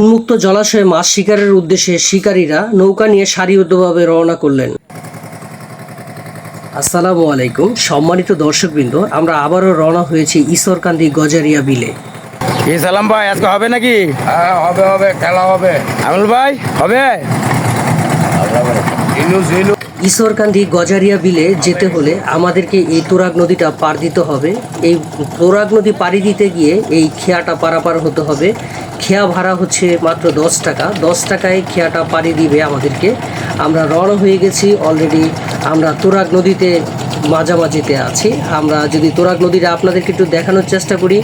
উন্মুক্ত জলাশয়ে মাছ শিকারের উদ্দেশ্যে শিকারীরা নৌকা নিয়ে সারিবদ্ধভাবে রওনা করলেন। আসসালামু আলাইকুম সম্মানিত দর্শকবৃন্দ আমরা আবারও রওনা হয়েছি ঈশ্বরকান্দি গজারিয়া বিলে। কি সালাম ভাই আজকে হবে নাকি? হ্যাঁ হবে হবে খেলা হবে। আমল ভাই হবে? ঈশ্বরকান্দি গজারিয়া বিলে যেতে হলে আমাদেরকে এই তোরাগ নদীটা পার দিতে হবে। এই তোরাগ নদী পাড়ি দিতে গিয়ে এই খেয়াটা পারাপার হতে হবে। খেয়া ভাড়া হচ্ছে মাত্র দশ টাকা। দশ টাকায় খেয়াটা পাড়ি দিবে আমাদেরকে। আমরা রওনা হয়ে গেছি। অলরেডি আমরা তোরাগ নদীতে মাঝামাঝিতে আছি। আমরা যদি তোরাগ নদীটা আপনাদেরকে একটু দেখানোর চেষ্টা করি,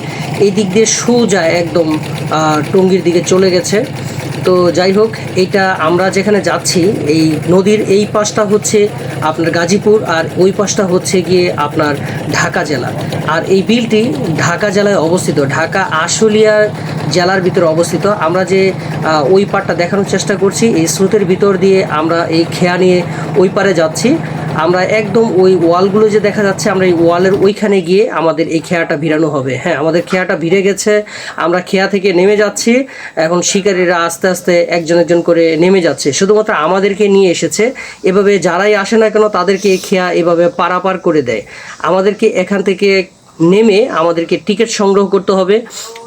এই দিক দিয়ে সোজা একদম টঙ্গির দিকে চলে গেছে। তো যাই হোক, এটা আমরা যেখানে যাচ্ছি, এই নদীর এই পাশটা হচ্ছে আপনার গাজীপুর আর ওই পাশটা হচ্ছে গিয়ে আপনার ঢাকা জেলা। আর এই বিলটি ঢাকা জেলায় অবস্থিত, ঢাকা আশুলিয়া জেলার ভিতরে অবস্থিত। আমরা যে ওই পারটা দেখানোর চেষ্টা করছি, এই স্রোতের ভিতর দিয়ে আমরা এই খেয়া নিয়ে ওই পারে যাচ্ছি। আমরা একদম ওই ওয়ালগুলো যে দেখা যাচ্ছে, আমরা এই ওয়ালের ওইখানে গিয়ে আমাদের এই খেয়াটা ভিড়ানো হবে। হ্যাঁ আমাদের খেয়াটা ভিড়ে গেছে, আমরা খেয়া থেকে নেমে যাচ্ছি। এখন শিকারীরা আস্তে আস্তে একজন একজন করে নেমে যাচ্ছে। শুধুমাত্র আমাদেরকে নিয়ে এসেছে। এভাবে যারাই আসে না কেন, তাদেরকে এই খেয়া এভাবে পারাপার করে দেয়। আমাদেরকে এখান থেকে নেমে আমাদেরকে টিকিট সংগ্রহ করতে হবে।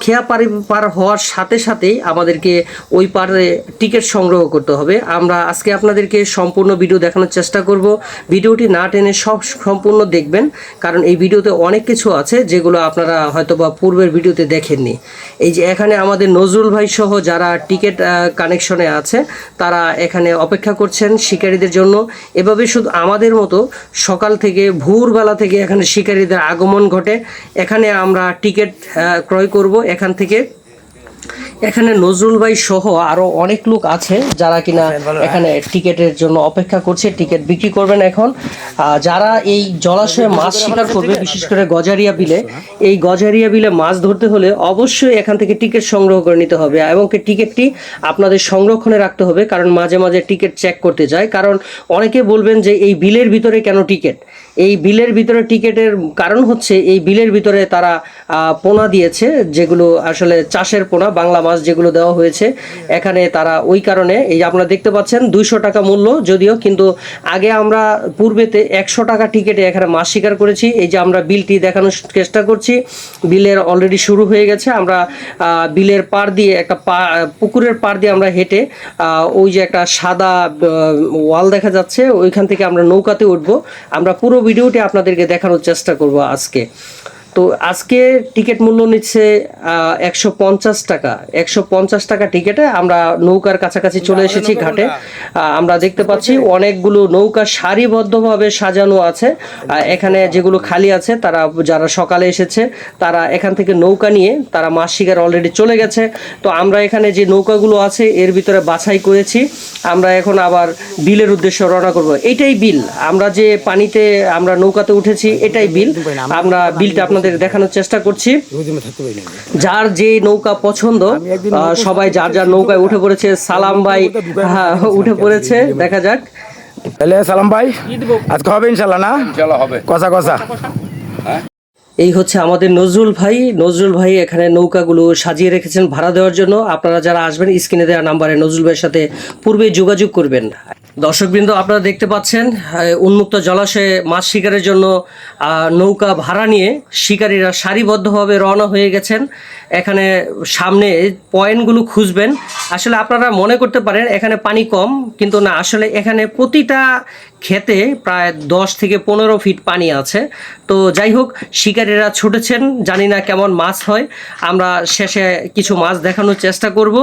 খেয়া পারি পার হওয়ার সাথে সাথেই আমাদেরকে ওই পারে টিকিট সংগ্রহ করতে হবে। আমরা আজকে আপনাদেরকে সম্পূর্ণ ভিডিও দেখানোর চেষ্টা করব। ভিডিওটি না টেনে সব সম্পূর্ণ দেখবেন, কারণ এই ভিডিওতে অনেক কিছু আছে যেগুলো আপনারা হয়তো বা পূর্বের ভিডিওতে দেখেননি। এই যে এখানে আমাদের নজরুল ভাই সহ যারা টিকিট কানেকশনে আছে, তারা এখানে অপেক্ষা করছেন শিকারীদের জন্য। এভাবে শুধু আমাদের মতো সকাল থেকে ভোরবেলা থেকে এখানে শিকারীদের আগমন ঘটে। এখানে আমরা টিকিট ক্রয় করব। এখান থেকে এখানে নজরুল ভাই সহ আরও অনেক লোক আছে যারা কিনা এখানে টিকেটের জন্য অপেক্ষা করছে টিকিট বিক্রি করবেন এখন। যারা এই জলাশয়ে মাছ শিকার করবে বিশেষ করে গজারিয়া বিলে এই গজারিয়া বিলে মাছ ধরতে হলে অবশ্যই এখান থেকে টিকিট সংগ্রহ করে নিতে হবে এবং কি টিকিটটি আপনাদের সংরক্ষণে রাখতে হবে কারণ মাঝে মাঝে টিকিট চেক করতে যায়। কারণ অনেকে বলবেন যে এই বিলের ভিতরে কেন টিকিট? এই বিলের ভিতরে টিকিটের কারণ হচ্ছে এই বিলের ভিতরে তারা পোনা দিয়েছে যেগুলো আসলে চাষের পোনা বাংলা মাছ যেগুলো দেওয়া হয়েছে, এখানে তারা ওই কারণে, এই যে আপনারা দেখতে পাচ্ছেন, দুইশো টাকা মূল্য যদিও, কিন্তু আগে আমরা পূর্বেতে একশো টাকা টিকিটে এখানে মাছ শিকার করেছি। এই যে আমরা বিলটি দেখানোর চেষ্টা করছি, বিলের অলরেডি শুরু হয়ে গেছে। আমরা বিলের পার দিয়ে একটা পা, পুকুরের পার দিয়ে আমরা হেঁটে ওই যে একটা সাদা ওয়াল দেখা যাচ্ছে, ওইখান থেকে আমরা নৌকাতে উঠবো। আমরা পুরো ভিডিওটি আপনাদেরকে দেখানোর চেষ্টা করব আজকে। তো আজকে টিকিট মূল্য নিচ্ছে একশো পঞ্চাশ টাকা। একশো পঞ্চাশ টাকা টিকিটে আমরা নৌকার কাছাকাছি চলে এসেছি ঘাটে। আমরা দেখতে পাচ্ছি অনেকগুলো নৌকা সারিবদ্ধভাবে সাজানো আছে। এখানে যেগুলো খালি আছে তারা যারা সকালে এসেছে তারা এখান থেকে নৌকা নিয়ে তারা মাছ শিকার অলরেডি চলে গেছে। তো আমরা এখানে যে নৌকাগুলো আছে এর ভিতরে বাছাই করেছি। আমরা এখন আবার বিলের উদ্দেশ্যে রওনা করব। এটাই বিল। আমরা যে পানিতে আমরা নৌকাতে উঠেছি এটাই বিল। আমরা বিলটা আপনাদের দেখানোর চেষ্টা করছি। যার যে নৌকা পছন্দ সবাই যার যার নৌকায় উঠে পড়েছে সালাম ভাই হ্যাঁ, উঠে পড়েছে দেখা যাক। তাহলে সালাম ভাই আজকে হবে ইনশাল্লাহ না? হবে। কষা কষা। এই হচ্ছে আমাদের নজরুল ভাই। নজরুল ভাই এখানে নৌকাগুলো সাজিয়ে রেখেছেন ভাড়া দেওয়ার জন্য। আপনারা যারা আসবেন স্ক্রিনে দেওয়া নাম্বারে নজরুল ভাইয়ের সাথে পূর্বে যোগাযোগ করবেন। দর্শকবৃন্দ, আপনারা দেখতে পাচ্ছেন উন্মুক্ত জলাশয়ে মাছ শিকারের জন্য নৌকা ভাড়া নিয়ে শিকারীরা সারিবদ্ধভাবে রওনা হয়ে গেছেন। এখানে সামনে পয়েন্টগুলো খুঁজবেন। আসলে আপনারা মনে করতে পারেন, এখানে পানি কম, কিন্তু না, আসলে এখানে প্রতিটা খেতে প্রায় দশ থেকে পনেরো ফিট পানি আছে। তো যাই হোক, শিকারীরা ছুটেছেন, জানি না কেমন মাছ হয়। আমরা শেষে কিছু মাছ দেখানোর চেষ্টা করব।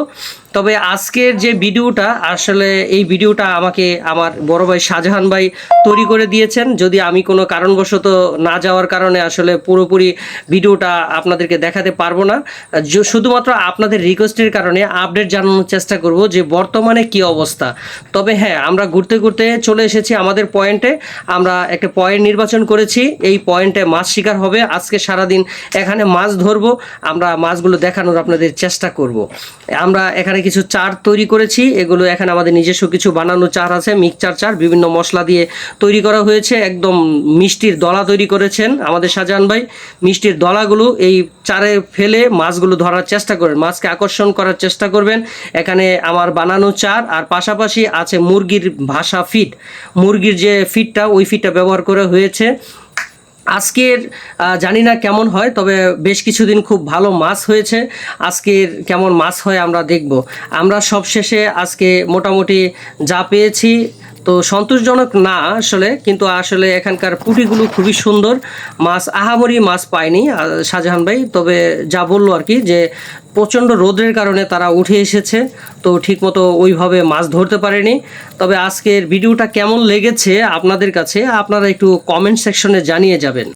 তবে আজকের যে ভিডিওটা, আসলে এই ভিডিওটা আমাকে আমার বড় ভাই শাহজাহান ভাই তৈরি করে দিয়েছেন। যদি আমি কোনো কারণবশত না যাওয়ার কারণে আসলে পুরোপুরি ভিডিওটা আপনাদেরকে দেখাতে পারব না। শুধুমাত্র আপনাদের রিকোয়েস্টের কারণে আপডেট জানানোর চেষ্টা করব যে বর্তমানে কি অবস্থা। তবে হ্যাঁ আমরা ঘুরতে ঘুরতে চলে এসেছি আমাদের পয়েন্টে। আমরা একটা পয়েন্ট নির্বাচন করেছি। এই পয়েন্টে মাছ শিকার হবে। আজকে সারাদিন এখানে মাছ ধরবো। আমরা মাছগুলো দেখানোর আপনাদের চেষ্টা করব। আমরা এখানে কিছু চার তৈরি করেছি। এগুলো এখানে আমাদের নিজস্ব কিছু বানানো চার আছে। মিক্সচার চার, বিভিন্ন মশলা দিয়ে তৈরি করা হয়েছে। একদম মিষ্টির দলা তৈরি করেছেন আমাদের শাহজাহান ভাই। মিষ্টির দলাগুলো এই চারে ফেলে মাছগুলো ধরার চেষ্টা করবেন মাছকে আকর্ষণ করার চেষ্টা করবেন। এখানে আমার বানানো চার। আর পাশাপাশি আছে মুরগির ভাষা ফিট মুরগির যে ফিটটা, ওই ফিটটা ব্যবহার করে হয়েছে। আজকের জানি না কেমন হয়, তবে বেশ কিছুদিন খুব ভালো মাছ হয়েছে। আজকের কেমন মাছ হয় আমরা দেখব। আমরা সবশেষে আজকে মোটামুটি যা পেয়েছি তো সন্তোষজনক না আসলে, কিন্তু আসলে এখানকার পুঁটিগুলো খুবই সুন্দর। মাছ আহামরি মাছ পায়নি শাহজাহান ভাই, তবে যা বলল আর কি যে প্রচণ্ড রোদের কারণে তারা উঠে এসেছে, তো ঠিকমতো ওইভাবে মাছ ধরতে পারেনি। তবে আজকের ভিডিওটা কেমন লেগেছে আপনাদের কাছে, আপনারা একটু কমেন্ট সেকশনে জানিয়ে যাবেন।